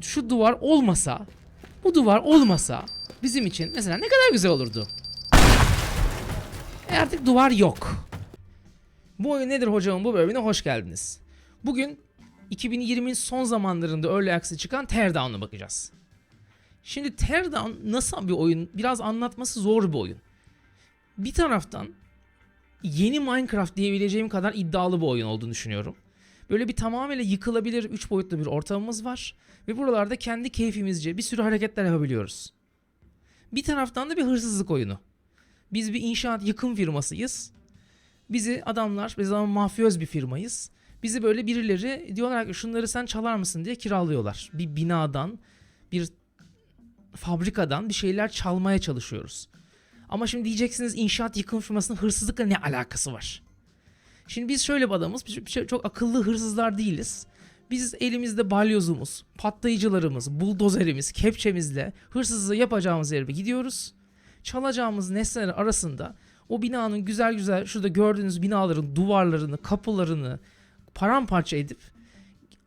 şu duvar olmasa, bu duvar olmasa bizim için mesela ne kadar güzel olurdu. E artık duvar yok. Bu oyun nedir hocamın bu bölümüne hoş geldiniz. Bugün 2020'nin son zamanlarında Early Access'e çıkan Teardown'a bakacağız. Şimdi Teardown nasıl bir oyun? Biraz anlatması zor bir oyun. Bir taraftan yeni Minecraft diyebileceğim kadar iddialı bir oyun olduğunu düşünüyorum. Böyle bir tamamıyla yıkılabilir 3 boyutlu bir ortamımız var ve buralarda kendi keyfimizce bir sürü hareketler yapabiliyoruz. Bir taraftan da bir hırsızlık oyunu. Biz bir inşaat yıkım firmasıyız. Bizi adamlar, biz ama mafyöz bir firmayız. Bizi böyle birileri diyorlar ki şunları sen çalar mısın diye kiralıyorlar. Bir binadan, bir fabrikadan bir şeyler çalmaya çalışıyoruz. Ama şimdi diyeceksiniz inşaat yıkım firmasının hırsızlıkla ne alakası var? Şimdi biz şöyle bir adamız, biz çok akıllı hırsızlar değiliz. Biz elimizde balyozumuz, patlayıcılarımız, buldozerimiz, kepçemizle hırsızlığı yapacağımız yere gidiyoruz. Çalacağımız nesneler arasında o binanın güzel güzel şurada gördüğünüz binaların duvarlarını, kapılarını paramparça edip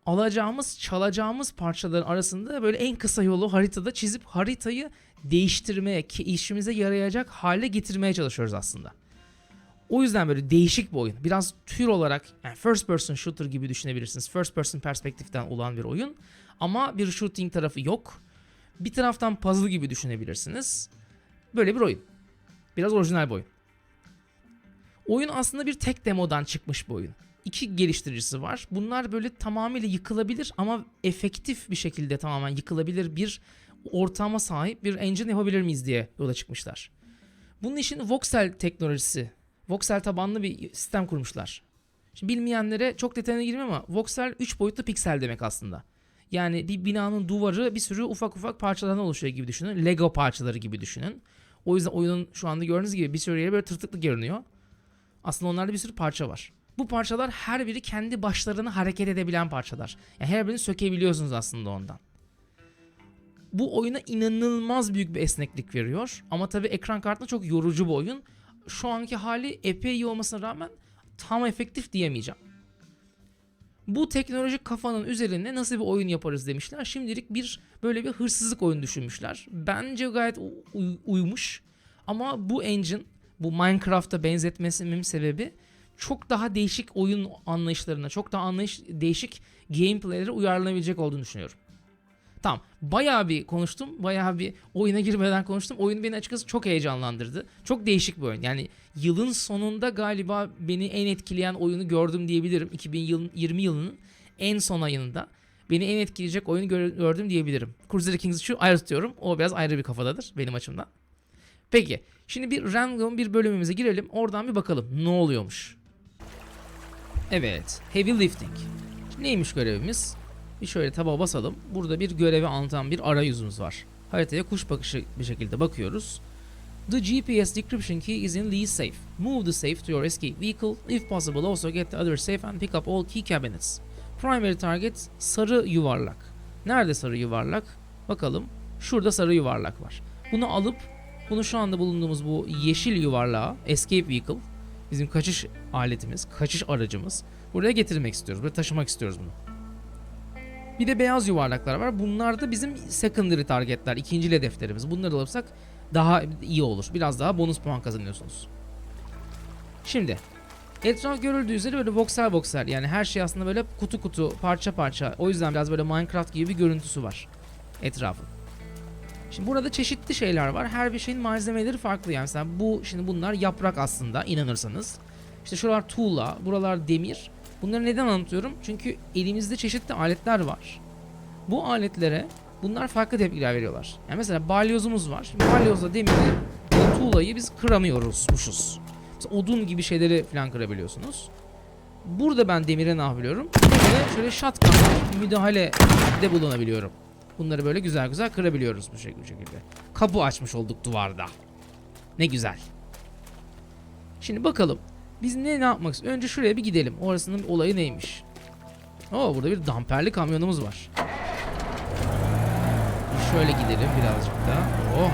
alacağımız, çalacağımız parçaların arasında böyle en kısa yolu haritada çizip haritayı değiştirmeye, işimize yarayacak hale getirmeye çalışıyoruz aslında. O yüzden böyle değişik bir oyun. Biraz tür olarak yani first person shooter gibi düşünebilirsiniz. First person perspektiften olan bir oyun. Ama bir shooting tarafı yok. Bir taraftan puzzle gibi düşünebilirsiniz. Böyle bir oyun. Biraz orijinal bir oyun. Oyun aslında bir tek demodan çıkmış bir oyun. İki geliştiricisi var. Bunlar böyle tamamıyla yıkılabilir ama efektif bir şekilde tamamen yıkılabilir bir ortama sahip bir engine yapabilir miyiz diye yola çıkmışlar. Bunun için voxel teknolojisi, voxel tabanlı bir sistem kurmuşlar. Şimdi bilmeyenlere çok detayına girmem ama voxel 3 boyutlu piksel demek aslında. Yani bir binanın duvarı bir sürü ufak ufak parçalardan oluşuyor gibi düşünün. Lego parçaları gibi düşünün. O yüzden oyunun şu anda gördüğünüz gibi bir sürü yere böyle tırtıklı görünüyor. Aslında onlarda bir sürü parça var. Bu parçalar her biri kendi başlarına hareket edebilen parçalar. Yani her birini sökebiliyorsunuz aslında ondan. Bu oyuna inanılmaz büyük bir esneklik veriyor. Ama tabii ekran kartında çok yorucu bir oyun. Şu anki hali epey iyi olmasına rağmen tam efektif diyemeyeceğim. Bu teknolojik kafanın üzerine nasıl bir oyun yaparız demişler. Şimdilik bir böyle bir hırsızlık oyunu düşünmüşler. Bence gayet uy- uymuş. Ama bu engine, bu Minecraft'a benzetmesimin sebebi çok daha değişik oyun anlayışlarına, çok daha anlayış değişik gameplay'lere uyarlanabilecek olduğunu düşünüyorum. Tamam. Bayağı bir konuştum. Bayağı bir oyuna girmeden konuştum. Oyun beni açıkçası çok heyecanlandırdı. Çok değişik bir oyun. Yani yılın sonunda galiba beni en etkileyen oyunu gördüm diyebilirim. 2020 yılının en son ayında. Beni en etkileyecek oyunu gör- gördüm diyebilirim. Crusader Kings'i şu ayrı tutuyorum. O biraz ayrı bir kafadadır benim açımdan. Peki. Şimdi bir random bir bölümümüze girelim. Oradan bir bakalım ne oluyormuş. Evet. Heavy lifting. Neymiş görevimiz? Bir şöyle taba basalım. Burada bir görevi anlatan bir arayüzümüz var. Haritaya kuş bakışı bir şekilde bakıyoruz. The GPS decryption key is in Lee's safe. Move the safe to your escape vehicle. If possible also get the other safe and pick up all key cabinets. Primary target sarı yuvarlak. Nerede sarı yuvarlak? Bakalım. Şurada sarı yuvarlak var. Bunu alıp bunu şu anda bulunduğumuz bu yeşil yuvarlağa escape vehicle bizim kaçış aletimiz, kaçış aracımız buraya getirmek istiyoruz. Buraya taşımak istiyoruz bunu. Bir de beyaz yuvarlaklar var. Bunlar da bizim secondary targetler, ikinci hedeflerimiz. Bunları alırsak daha iyi olur. Biraz daha bonus puan kazanıyorsunuz. Şimdi etraf görüldüğü üzere böyle voxel voxel yani her şey aslında böyle kutu kutu parça parça. O yüzden biraz böyle Minecraft gibi bir görüntüsü var etrafın. Şimdi burada çeşitli şeyler var. Her bir şeyin malzemeleri farklı. Yani mesela bu şimdi bunlar yaprak aslında inanırsanız. İşte şuralar tuğla, buralar demir. Bunları neden anlatıyorum? Çünkü elimizde çeşitli aletler var. Bu aletlere bunlar farklı tepkiler veriyorlar. Yani mesela balyozumuz var. Şimdi balyozla demiri, tuğlayı biz kıramıyoruzmuşuz. Mesela odun gibi şeyleri falan kırabiliyorsunuz. Burada ben demire ne yapabiliyorum? Demire şöyle shotgun müdahale de bulunabiliyorum. Bunları böyle güzel güzel kırabiliyoruz bu şekilde. Kapı açmış olduk duvarda. Ne güzel. Şimdi bakalım. Biz ne ne yapmak istiyoruz? Önce şuraya bir gidelim. Orasının olayı neymiş? Oo burada bir damperli kamyonumuz var. Şöyle gidelim birazcık daha. Oh.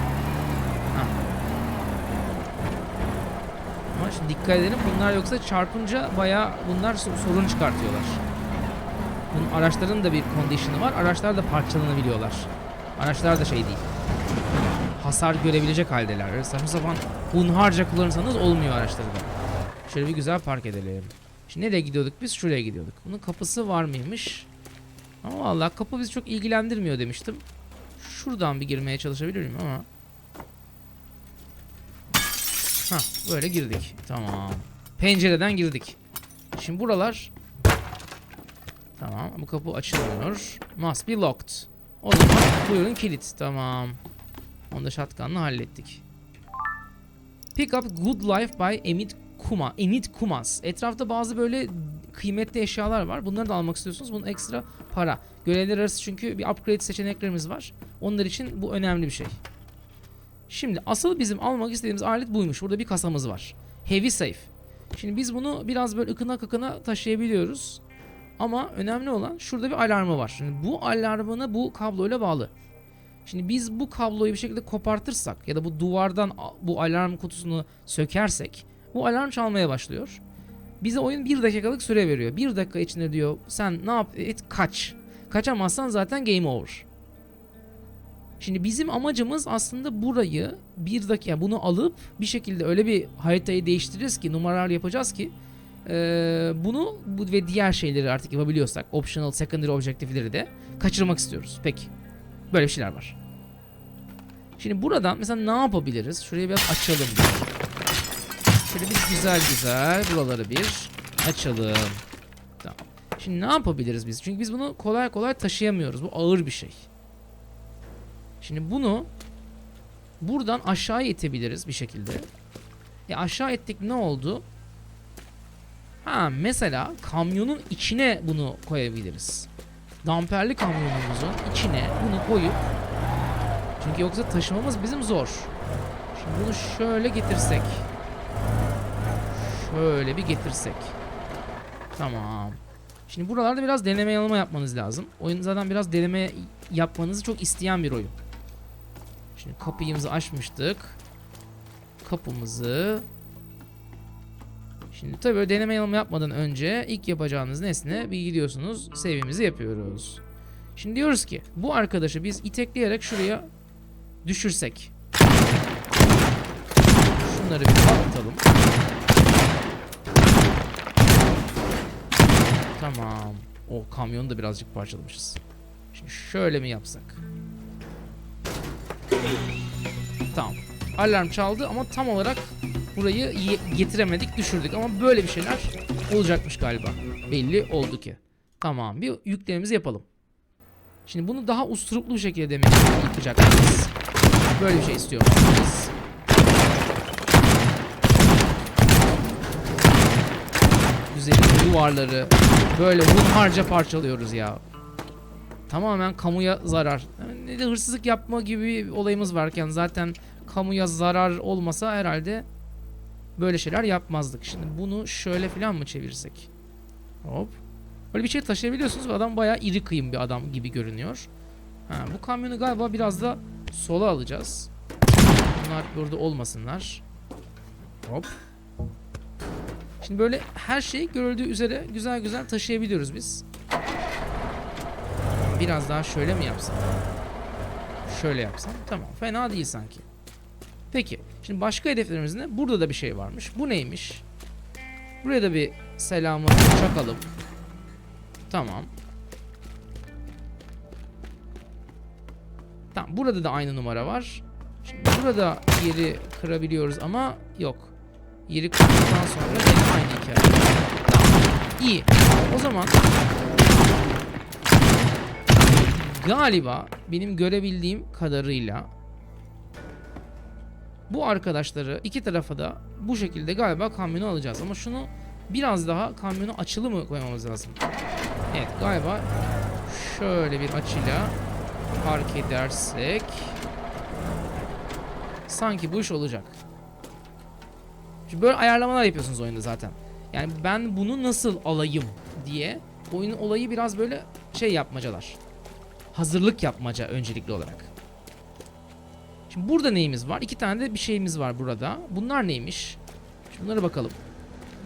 Ama şimdi dikkat edelim bunlar yoksa çarpınca bayağı bunlar so- sorun çıkartıyorlar. Bunun araçların da bir condition'ı var. Araçlar da parçalanabiliyorlar. Araçlar da şey değil. Hasar görebilecek haldeler. Saçma sapan hunharca kullanırsanız olmuyor araçları da. Şöyle bir güzel park edelim. Şimdi nereye gidiyorduk biz? Şuraya gidiyorduk. Bunun kapısı var mıymış? Ama vallahi kapı bizi çok ilgilendirmiyor demiştim. Şuradan bir girmeye çalışabilir miyim ama. Hah böyle girdik. Tamam. Pencereden girdik. Şimdi buralar Tamam bu kapı açılmıyor. Must be locked. O zaman buyurun kilit. Tamam. Onu da shotgun'la hallettik. Pick up good life by Emit Kuma. Enid Kumas. Etrafta bazı böyle kıymetli eşyalar var. Bunları da almak istiyorsunuz. Bunun ekstra para. Görevler arası çünkü bir upgrade seçeneklerimiz var. Onlar için bu önemli bir şey. Şimdi asıl bizim almak istediğimiz alet buymuş. Burada bir kasamız var. Heavy safe. Şimdi biz bunu biraz böyle ıkına kıkına taşıyabiliyoruz. Ama önemli olan şurada bir alarmı var. Şimdi bu alarmını bu kabloyla bağlı. Şimdi biz bu kabloyu bir şekilde kopartırsak ya da bu duvardan bu alarm kutusunu sökersek bu alarm çalmaya başlıyor. Bize oyun bir dakikalık süre veriyor. Bir dakika içinde diyor sen ne yap et kaç. Kaçamazsan zaten game over. Şimdi bizim amacımız aslında burayı bir dakika bunu alıp bir şekilde öyle bir haritayı değiştiririz ki numaralar yapacağız ki eee, bunu bu ve diğer şeyleri artık yapabiliyorsak optional secondary objective'leri de kaçırmak istiyoruz. Peki. Böyle şeyler var. Şimdi buradan mesela ne yapabiliriz? Şurayı biraz açalım. bir. Şöyle bir güzel güzel buraları bir açalım. Tamam. Şimdi ne yapabiliriz biz? Çünkü biz bunu kolay kolay taşıyamıyoruz. Bu ağır bir şey. Şimdi bunu buradan aşağı itebiliriz bir şekilde. E aşağı ettik ne oldu? Ha mesela kamyonun içine bunu koyabiliriz. Damperli kamyonumuzun içine bunu koyup çünkü yoksa taşımamız bizim zor. Şimdi bunu şöyle getirsek. Şöyle bir getirsek. Tamam. Şimdi buralarda biraz deneme yanılma yapmanız lazım. Oyun zaten biraz deneme yapmanızı çok isteyen bir oyun. Şimdi kapıyımızı açmıştık. Kapımızı Şimdi tabii böyle deneme yanılma yapmadan önce ilk yapacağınız nesne bir gidiyorsunuz sevimizi yapıyoruz. Şimdi diyoruz ki bu arkadaşı biz itekleyerek şuraya düşürsek. Şunları bir patlatalım. Tamam. O kamyonu da birazcık parçalamışız. Şimdi şöyle mi yapsak? Tamam. Alarm çaldı ama tam olarak burayı getiremedik, düşürdük ama böyle bir şeyler olacakmış galiba. Belli oldu ki. Tamam, bir yüklememizi yapalım. Şimdi bunu daha usturuplu bir şekilde demek ki yapacaklarız. Böyle bir şey istiyorum Güzel duvarları böyle hunharca parçalıyoruz ya. Tamamen kamuya zarar. Ne de hırsızlık yapma gibi olayımız varken zaten kamuya zarar olmasa herhalde böyle şeyler yapmazdık. Şimdi bunu şöyle falan mı çevirsek? Hop. Böyle bir şey taşıyabiliyorsunuz ve adam bayağı iri kıyım bir adam gibi görünüyor. Ha, bu kamyonu galiba biraz da sola alacağız. Bunlar burada olmasınlar. Hop. Şimdi böyle her şeyi görüldüğü üzere güzel güzel taşıyabiliyoruz biz. Biraz daha şöyle mi yapsam? Şöyle yapsam. Tamam. Fena değil sanki. Peki. Şimdi başka hedeflerimiz ne? Burada da bir şey varmış. Bu neymiş? Buraya da bir selamı çakalım. Tamam. Tamam. Burada da aynı numara var. Şimdi burada yeri kırabiliyoruz ama yok. Yeri kırdıktan sonra yine aynı hikaye. İyi. O zaman galiba benim görebildiğim kadarıyla bu arkadaşları iki tarafa da bu şekilde galiba kamyonu alacağız. Ama şunu biraz daha kamyonu açılı mı koymamız lazım? Evet galiba şöyle bir açıyla park edersek sanki bu iş olacak. Şimdi böyle ayarlamalar yapıyorsunuz oyunda zaten. Yani ben bunu nasıl alayım diye oyunun olayı biraz böyle şey yapmacalar. Hazırlık yapmaca öncelikli olarak. Şimdi burada neyimiz var? İki tane de bir şeyimiz var burada. Bunlar neymiş? Şimdi bunlara bakalım.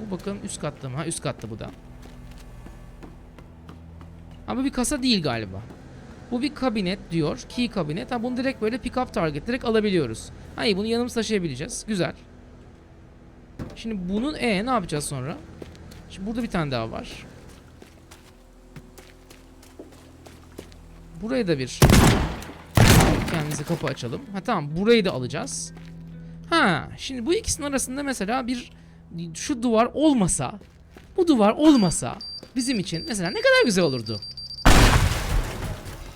Bu bakalım üst katta mı? Ha üst katta bu da. Ama bir kasa değil galiba. Bu bir kabinet diyor. Key kabinet. Ha bunu direkt böyle pick up target direkt alabiliyoruz. Hayır bunu yanımız taşıyabileceğiz. Güzel. Şimdi bunun e ne yapacağız sonra? Şimdi burada bir tane daha var. Buraya da bir kendimize kapı açalım. Ha tamam burayı da alacağız. Ha şimdi bu ikisinin arasında mesela bir şu duvar olmasa bu duvar olmasa bizim için mesela ne kadar güzel olurdu.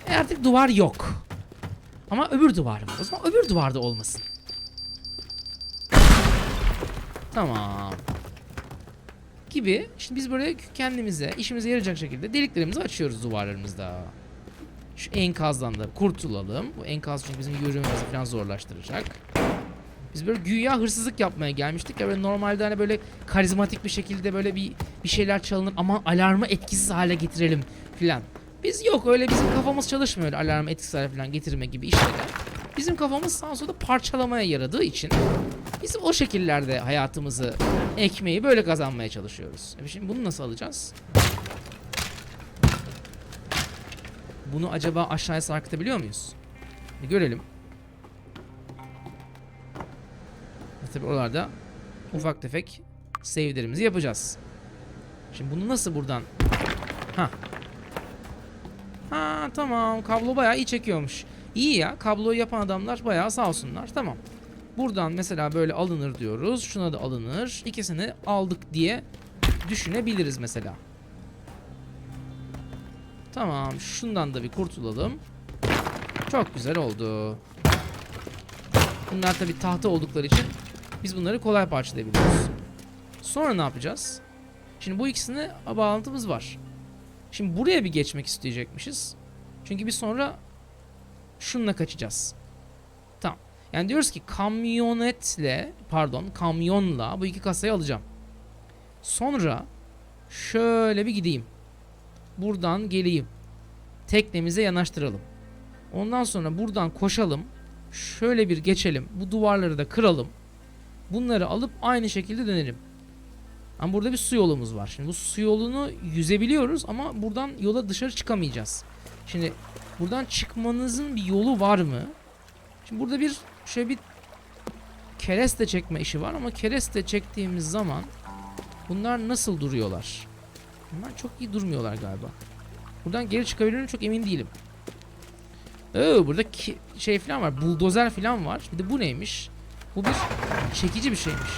E artık duvar yok. Ama öbür duvar var. O zaman öbür duvarda olmasın. Tamam. Gibi. Şimdi biz böyle kendimize, işimize yarayacak şekilde deliklerimizi açıyoruz duvarlarımızda. Şu enkazdan da kurtulalım. Bu enkaz çünkü bizim yürümemizi falan zorlaştıracak. Biz böyle güya hırsızlık yapmaya gelmiştik ya böyle normalde hani böyle karizmatik bir şekilde böyle bir bir şeyler çalınır ama alarmı etkisiz hale getirelim filan. Biz yok öyle bizim kafamız çalışmıyor alarmı etkisiz hale falan getirme gibi işlere. Bizim kafamız sağa sola parçalamaya yaradığı için biz o şekillerde hayatımızı, ekmeği böyle kazanmaya çalışıyoruz. E şimdi bunu nasıl alacağız? Bunu acaba aşağıya sarkıtabiliyor muyuz? Bir görelim. E tabi oralarda ufak tefek save'lerimizi yapacağız. Şimdi bunu nasıl buradan... Ha. Ha tamam kablo bayağı iyi çekiyormuş. İyi ya kabloyu yapan adamlar bayağı sağ olsunlar. Tamam. Buradan mesela böyle alınır diyoruz. Şuna da alınır. İkisini aldık diye düşünebiliriz mesela. Tamam. Şundan da bir kurtulalım. Çok güzel oldu. Bunlar tabi tahta oldukları için biz bunları kolay parçalayabiliyoruz. Sonra ne yapacağız? Şimdi bu ikisine bağlantımız var. Şimdi buraya bir geçmek isteyecekmişiz. Çünkü bir sonra şununla kaçacağız. Tamam. Yani diyoruz ki kamyonetle pardon kamyonla bu iki kasayı alacağım. Sonra şöyle bir gideyim. Buradan geleyim. Teknemize yanaştıralım. Ondan sonra buradan koşalım. Şöyle bir geçelim. Bu duvarları da kıralım. Bunları alıp aynı şekilde dönelim. Ama burada bir su yolumuz var. Şimdi bu su yolunu yüzebiliyoruz ama buradan yola dışarı çıkamayacağız. Şimdi buradan çıkmanızın bir yolu var mı? Şimdi burada bir şöyle bir kereste çekme işi var ama kereste çektiğimiz zaman bunlar nasıl duruyorlar? Bunlar çok iyi durmuyorlar galiba. Buradan geri çıkabilir miyim çok emin değilim. Oo, burada ki- şey falan var. Buldozer falan var. Bir de bu neymiş? Bu bir çekici bir şeymiş.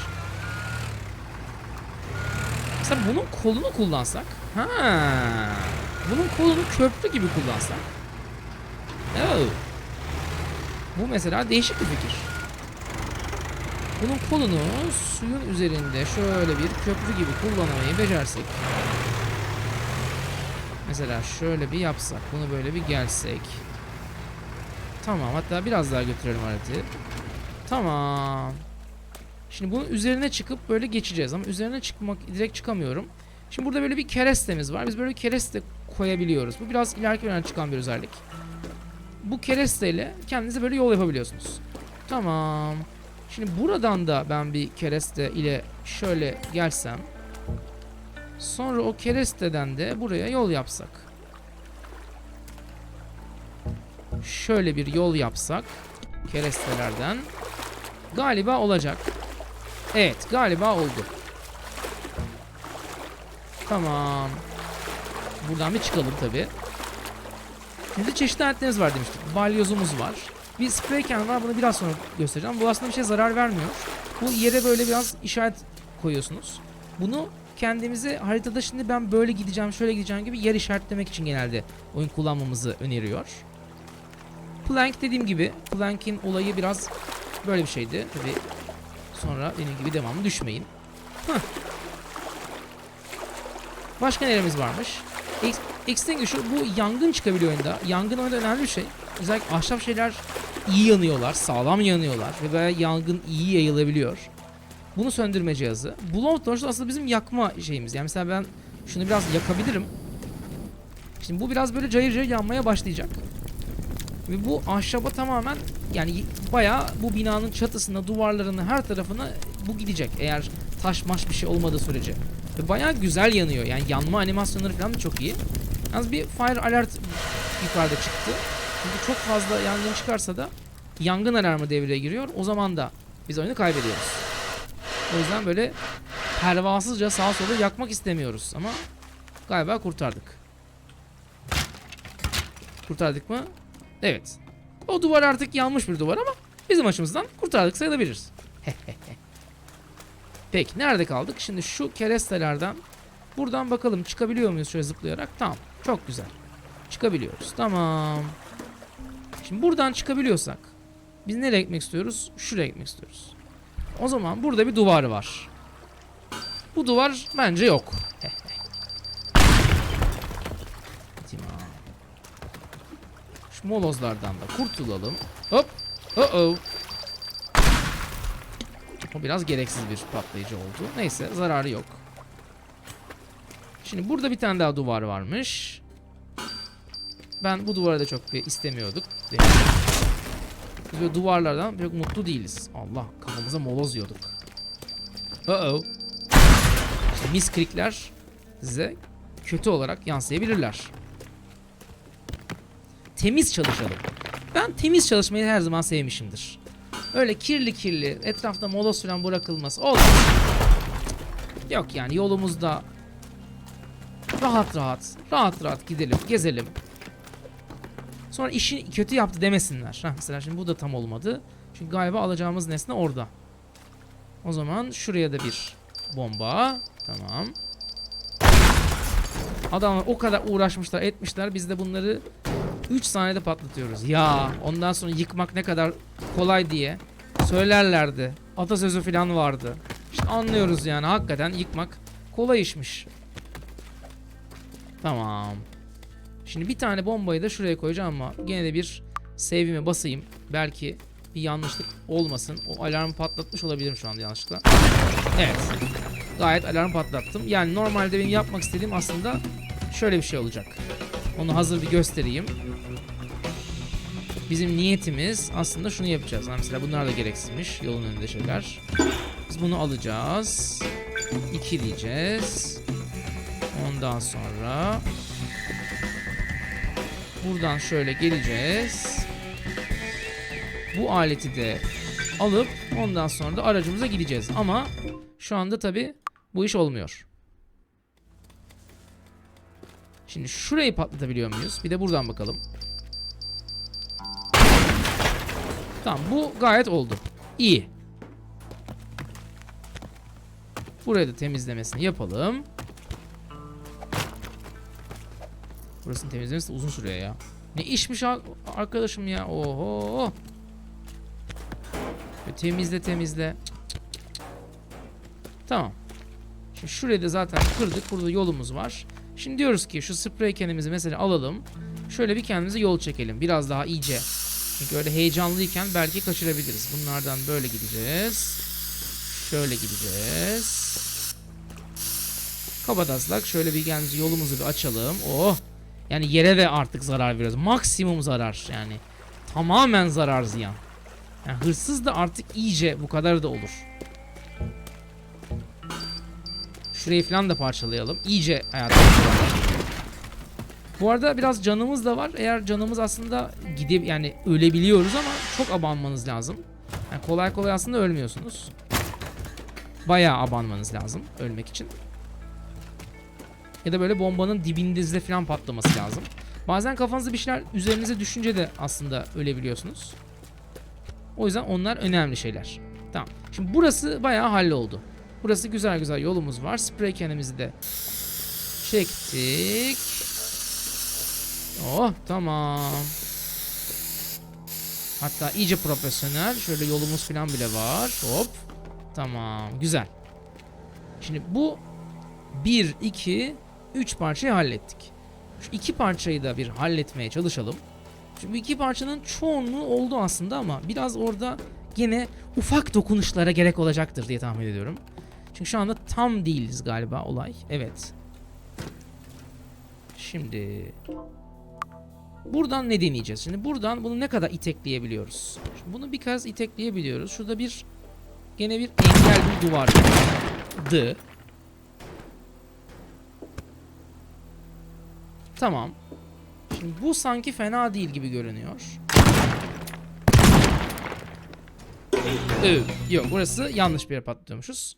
Mesela bunun kolunu kullansak. Ha. Bunun kolunu köprü gibi kullansak. Oo. Bu mesela değişik bir fikir. Bunun kolunu suyun üzerinde şöyle bir köprü gibi kullanmayı becersek. Mesela şöyle bir yapsak. Bunu böyle bir gelsek. Tamam hatta biraz daha götürelim aleti. Tamam. Şimdi bunun üzerine çıkıp böyle geçeceğiz ama üzerine çıkmak direkt çıkamıyorum. Şimdi burada böyle bir kerestemiz var. Biz böyle kereste koyabiliyoruz. Bu biraz ileriki önemli çıkan bir özellik. Bu keresteyle kendinize böyle yol yapabiliyorsunuz. Tamam. Şimdi buradan da ben bir kereste ile şöyle gelsem. Sonra o keresteden de buraya yol yapsak. Şöyle bir yol yapsak kerestelerden galiba olacak. Evet galiba oldu. Tamam. Buradan bir çıkalım tabi. Şimdi çeşitli aletlerimiz var demiştik. Balyozumuz var. Bir spray can var bunu biraz sonra göstereceğim. Bu aslında bir şey zarar vermiyor. Bu yere böyle biraz işaret koyuyorsunuz. Bunu kendimize haritada şimdi ben böyle gideceğim şöyle gideceğim gibi yer işaretlemek için genelde oyun kullanmamızı öneriyor. Plank dediğim gibi Plank'in olayı biraz böyle bir şeydi. Tabi sonra dediğim gibi devamlı düşmeyin. Heh. Başka nelerimiz varmış? Ex Extinguisher bu yangın çıkabiliyor oyunda. Yangın oyunda önemli bir şey. Özellikle ahşap şeyler iyi yanıyorlar, sağlam yanıyorlar ve böyle yangın iyi yayılabiliyor. Bunu söndürme cihazı. Blow torch aslında bizim yakma şeyimiz. Yani mesela ben şunu biraz yakabilirim. Şimdi bu biraz böyle cayır cayır yanmaya başlayacak. Ve bu ahşaba tamamen yani bayağı bu binanın çatısına, duvarlarına, her tarafına bu gidecek. Eğer taş maş bir şey olmadığı sürece. Ve bayağı güzel yanıyor. Yani yanma animasyonları falan da çok iyi. Yalnız bir fire alert yukarıda çıktı. Çünkü çok fazla yangın çıkarsa da yangın alarmı devreye giriyor. O zaman da biz oyunu kaybediyoruz. O yüzden böyle pervasızca sağa sola yakmak istemiyoruz ama galiba kurtardık. Kurtardık mı? Evet. O duvar artık yanmış bir duvar ama bizim açımızdan kurtardık sayılabiliriz. Peki nerede kaldık? Şimdi şu kerestelerden buradan bakalım çıkabiliyor muyuz şöyle zıplayarak? Tamam. Çok güzel. Çıkabiliyoruz. Tamam. Şimdi buradan çıkabiliyorsak biz nereye gitmek istiyoruz? Şuraya gitmek istiyoruz. O zaman burada bir duvar var. Bu duvar bence yok. Şu molozlardan da kurtulalım. Hop. Oh oh. O biraz gereksiz bir patlayıcı oldu. Neyse zararı yok. Şimdi burada bir tane daha duvar varmış. Ben bu duvara da çok istemiyorduk. Biz böyle duvarlardan pek mutlu değiliz. Allah kafamıza moloz yiyorduk. Uh oh. İşte miskrikler size kötü olarak yansıyabilirler. Temiz çalışalım. Ben temiz çalışmayı her zaman sevmişimdir. Öyle kirli kirli etrafta moloz falan bırakılması olmaz. Yok yani yolumuzda rahat rahat rahat rahat gidelim gezelim. Sonra işi kötü yaptı demesinler. Heh, mesela şimdi bu da tam olmadı. Çünkü galiba alacağımız nesne orada. O zaman şuraya da bir bomba. Tamam. Adamlar o kadar uğraşmışlar etmişler. Biz de bunları 3 saniyede patlatıyoruz. Ya ondan sonra yıkmak ne kadar kolay diye söylerlerdi. Atasözü falan vardı. İşte anlıyoruz yani hakikaten yıkmak kolay işmiş. Tamam. Şimdi bir tane bombayı da şuraya koyacağım ama gene de bir save'ime basayım. Belki bir yanlışlık olmasın. O alarmı patlatmış olabilirim şu anda yanlışlıkla. Evet. Gayet alarm patlattım. Yani normalde benim yapmak istediğim aslında şöyle bir şey olacak. Onu hazır bir göstereyim. Bizim niyetimiz aslında şunu yapacağız. Mesela bunlar da gereksizmiş. Yolun önünde şeyler. Biz bunu alacağız. İkileyeceğiz. Ondan sonra buradan şöyle geleceğiz. Bu aleti de alıp ondan sonra da aracımıza gideceğiz. Ama şu anda tabi bu iş olmuyor. Şimdi şurayı patlatabiliyor muyuz? Bir de buradan bakalım. Tamam bu gayet oldu. İyi. Burayı da temizlemesini yapalım. Burasını temizlemesi uzun sürüyor ya. Ne işmiş ar- arkadaşım ya. Oho. Böyle temizle temizle. Tamam. Şimdi şurayı da zaten kırdık. Burada yolumuz var. Şimdi diyoruz ki şu sprey kendimizi mesela alalım. Şöyle bir kendimize yol çekelim. Biraz daha iyice. Çünkü öyle heyecanlıyken belki kaçırabiliriz. Bunlardan böyle gideceğiz. Şöyle gideceğiz. Kabataslak şöyle bir kendimize yolumuzu bir açalım. Oh. Yani yere de artık zarar veriyoruz. Maksimum zarar yani. Tamamen zarar ziyan. Yani hırsız da artık iyice bu kadar da olur. Şurayı falan da parçalayalım. İyice hayatımızı Bu arada biraz canımız da var. Eğer canımız aslında gidip yani ölebiliyoruz ama çok abanmanız lazım. Yani kolay kolay aslında ölmüyorsunuz. Bayağı abanmanız lazım ölmek için. Ya da böyle bombanın dibinizde falan patlaması lazım. Bazen kafanızda bir şeyler üzerinize düşünce de aslında ölebiliyorsunuz. O yüzden onlar önemli şeyler. Tamam. Şimdi burası bayağı halloldu. Burası güzel güzel yolumuz var. Sprey kendimizi de çektik. Oh tamam. Hatta iyice profesyonel. Şöyle yolumuz falan bile var. Hop. Tamam. Güzel. Şimdi bu 1, 2, 3 parçayı hallettik. Şu iki parçayı da bir halletmeye çalışalım. Bu iki parçanın çoğunluğu oldu aslında ama biraz orada gene ufak dokunuşlara gerek olacaktır diye tahmin ediyorum. Çünkü şu anda tam değiliz galiba olay. Evet. Şimdi buradan ne deneyeceğiz? Şimdi buradan bunu ne kadar itekleyebiliyoruz? Şimdi bunu birkaç itekleyebiliyoruz. Şurada bir gene bir engel bir duvar Tamam. Şimdi bu sanki fena değil gibi görünüyor. Yok burası yanlış bir yere patlıyormuşuz.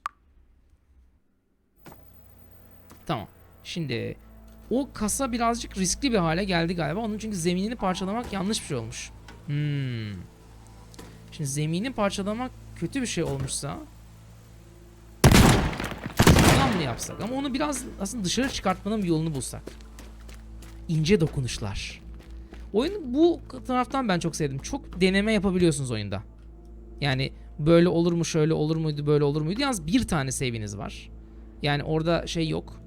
Tamam. Şimdi o kasa birazcık riskli bir hale geldi galiba. Onun çünkü zeminini parçalamak yanlış bir şey olmuş. Hmm. Şimdi zemini parçalamak kötü bir şey olmuşsa Şuradan mı yapsak? Ama onu biraz aslında dışarı çıkartmanın bir yolunu bulsak. İnce dokunuşlar. Oyun bu taraftan ben çok sevdim. Çok deneme yapabiliyorsunuz oyunda. Yani böyle olur mu şöyle olur muydu böyle olur muydu. Yalnız bir tane save'iniz var. Yani orada şey yok.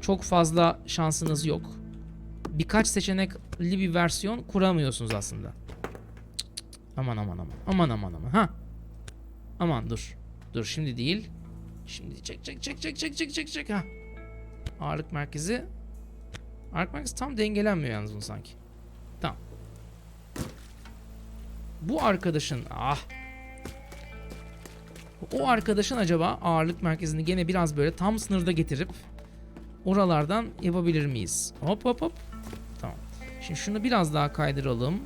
Çok fazla şansınız yok. Birkaç seçenekli bir versiyon kuramıyorsunuz aslında. Aman aman aman. Aman aman aman. Ha. Aman dur. Dur şimdi değil. Şimdi çek çek çek çek çek çek çek çek. Ha. Ağırlık merkezi. Merkezi tam dengelenmiyor yalnız bunu sanki. Tamam. Bu arkadaşın ah. O arkadaşın acaba ağırlık merkezini gene biraz böyle tam sınırda getirip oralardan yapabilir miyiz? Hop hop hop. Tamam. Şimdi şunu biraz daha kaydıralım.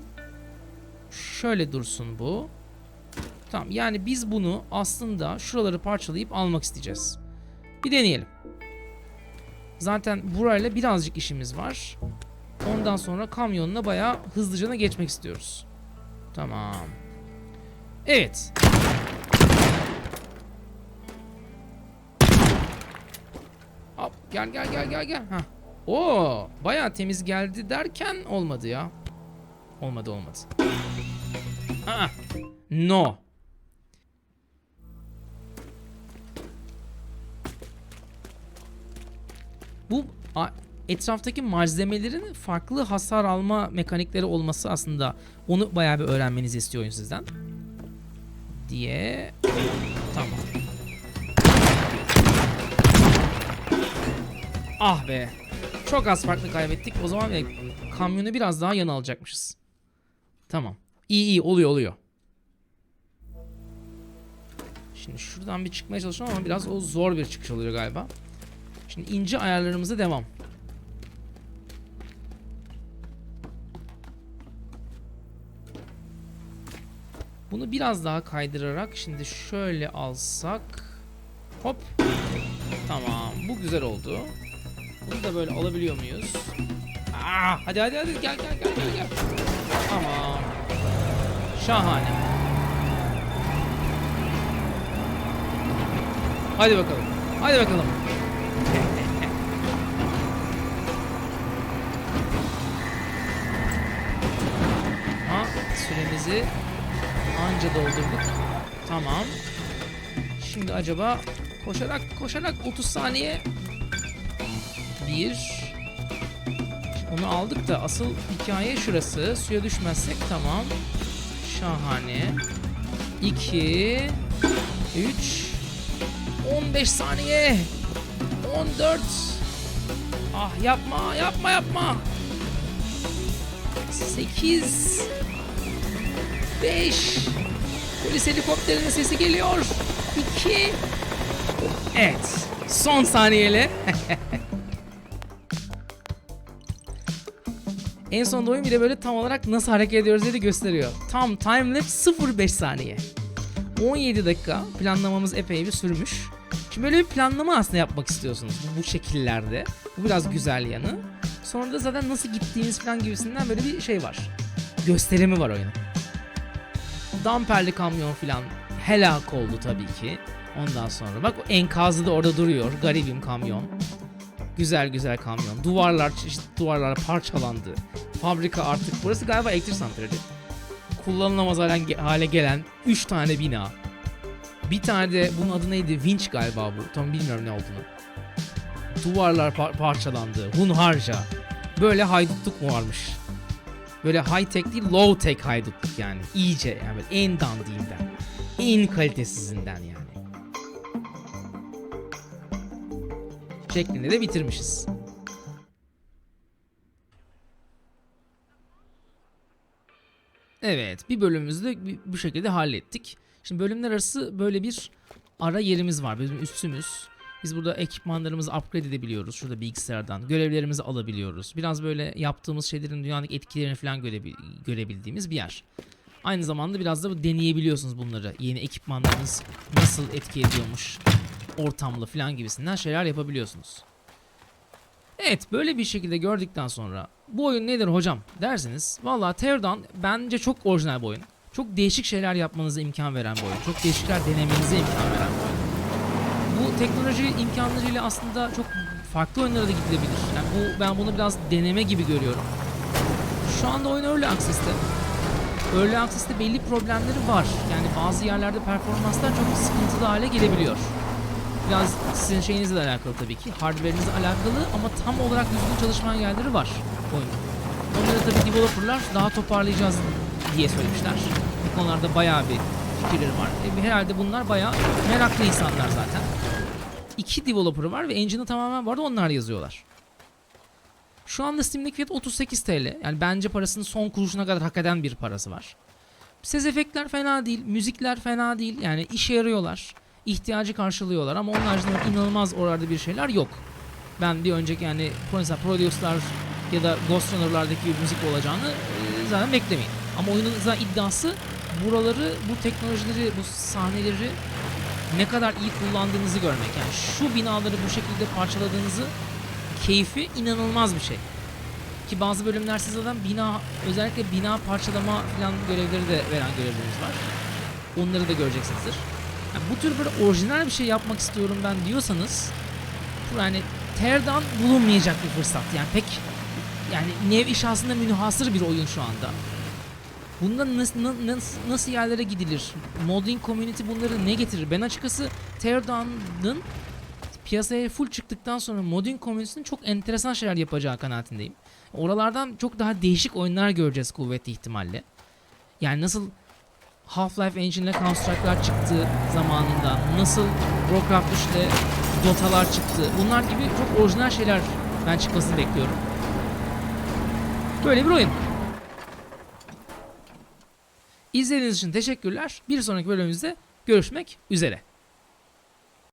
Şöyle dursun bu. Tamam yani biz bunu aslında şuraları parçalayıp almak isteyeceğiz. Bir deneyelim. Zaten burayla birazcık işimiz var. Ondan sonra kamyonla bayağı hızlıca geçmek istiyoruz. Tamam. Evet. Hop gel gel gel gel gel. Ha. Oo, bayağı temiz geldi derken olmadı ya. Olmadı olmadı. Aa, no. Bu etraftaki malzemelerin farklı hasar alma mekanikleri olması aslında onu bayağı bir öğrenmenizi istiyor oyun sizden. Diye tamam. Ah be. Çok az farklı kaybettik. O zaman e, kamyonu biraz daha yana alacakmışız. Tamam. İyi iyi oluyor oluyor. Şimdi şuradan bir çıkmaya çalışıyorum ama biraz o zor bir çıkış oluyor galiba. Şimdi ince ayarlarımıza devam. Bunu biraz daha kaydırarak şimdi şöyle alsak. Hop. Tamam. Bu güzel oldu. Bunu da böyle alabiliyor muyuz? Aa, hadi hadi hadi gel gel gel gel gel. Tamam. Şahane. Hadi bakalım. Hadi bakalım. Ha, süremizi anca doldurduk. Tamam. Şimdi acaba koşarak koşarak 30 saniye bir onu aldık da asıl hikaye şurası. Suya düşmezsek tamam. Şahane. 2 3 15 saniye. 14 Ah yapma yapma yapma. 8 5 Polis helikopterinin sesi geliyor. 2 Evet. Son saniyeyle. en sonunda oyun bir de böyle tam olarak nasıl hareket ediyoruz diye de gösteriyor. Tam timelapse 0.5 saniye. 17 dakika planlamamız epey bir sürmüş. Şimdi böyle bir planlama aslında yapmak istiyorsunuz bu, bu şekillerde. Bu biraz güzel yanı. Sonra da zaten nasıl gittiğiniz falan gibisinden böyle bir şey var. Gösterimi var oyunun. Damperli kamyon falan helak oldu tabii ki. Ondan sonra bak enkazı da orada duruyor. Garibim kamyon. Güzel güzel kamyon. Duvarlar çeşitli duvarlar parçalandı. Fabrika artık burası galiba elektrik santrali. Kullanılamaz hale, gelen 3 tane bina. Bir tane de bunun adı neydi? Vinç galiba bu. Tam bilmiyorum ne olduğunu. Duvarlar par- parçalandı. Hunharca. Böyle haydutluk mu varmış? Böyle high tech değil low tech haydutluk yani. İyice yani en dandiğinden. En kalitesizinden yani. Şeklinde de bitirmişiz. Evet bir bölümümüzü de bi- bu şekilde hallettik. Şimdi bölümler arası böyle bir ara yerimiz var. Bizim üstümüz. Biz burada ekipmanlarımızı upgrade edebiliyoruz. Şurada bilgisayardan. Görevlerimizi alabiliyoruz. Biraz böyle yaptığımız şeylerin dünyadaki etkilerini falan görebil- görebildiğimiz bir yer. Aynı zamanda biraz da deneyebiliyorsunuz bunları. Yeni ekipmanlarınız nasıl etki ediyormuş ortamlı falan gibisinden şeyler yapabiliyorsunuz. Evet böyle bir şekilde gördükten sonra bu oyun nedir hocam derseniz valla Teardown bence çok orijinal bir oyun. Çok değişik şeyler yapmanıza imkan veren bir oyun. Çok değişik şeyler denemenize imkan veren bir oyun. Teknoloji imkanlarıyla aslında çok farklı oyunlara da gidilebilir. Yani bu ben bunu biraz deneme gibi görüyorum. Şu anda oyun Early Access'te. Early Access'te belli problemleri var. Yani bazı yerlerde performanslar çok sıkıntılı hale gelebiliyor. Biraz sizin şeyinizle alakalı tabii ki. Hardware'inizle alakalı ama tam olarak düzgün çalışmayan yerleri var oyunun. Onları tabii developerlar daha toparlayacağız diye söylemişler. Bu konularda bayağı bir fikirleri var. E, herhalde bunlar bayağı meraklı insanlar zaten. İki developer'ı var ve engine'ı tamamen arada onlar yazıyorlar. Şu anda Steam'deki fiyat 38 TL. Yani bence parasının son kuruşuna kadar hak eden bir parası var. Ses efektler fena değil, müzikler fena değil. Yani işe yarıyorlar. ihtiyacı karşılıyorlar ama onun haricinde inanılmaz oralarda bir şeyler yok. Ben bir önceki yani mesela Produce'lar ya da Ghost Runner'lardaki bir müzik olacağını e, zaten beklemeyin. Ama oyunun iddiası buraları, bu teknolojileri, bu sahneleri ne kadar iyi kullandığınızı görmek. Yani şu binaları bu şekilde parçaladığınızı keyfi inanılmaz bir şey. Ki bazı bölümler size zaten bina özellikle bina parçalama falan görevleri de veren görevlerimiz var. Onları da göreceksinizdir. Yani bu tür böyle orijinal bir şey yapmak istiyorum ben diyorsanız yani teardown bulunmayacak bir fırsat. Yani pek yani nev şahsında münhasır bir oyun şu anda. Bunda nasıl, nasıl, nasıl yerlere gidilir? Modding community bunları ne getirir? Ben açıkçası Teardown'ın piyasaya full çıktıktan sonra modding community'nin çok enteresan şeyler yapacağı kanaatindeyim. Oralardan çok daha değişik oyunlar göreceğiz kuvvetli ihtimalle. Yani nasıl Half-Life Engine ile Counter-Strike'lar çıktı zamanında, nasıl Warcraft 3 ile Dota'lar çıktı. Bunlar gibi çok orijinal şeyler ben çıkmasını bekliyorum. Böyle bir oyun. İzlediğiniz için teşekkürler. Bir sonraki bölümümüzde görüşmek üzere.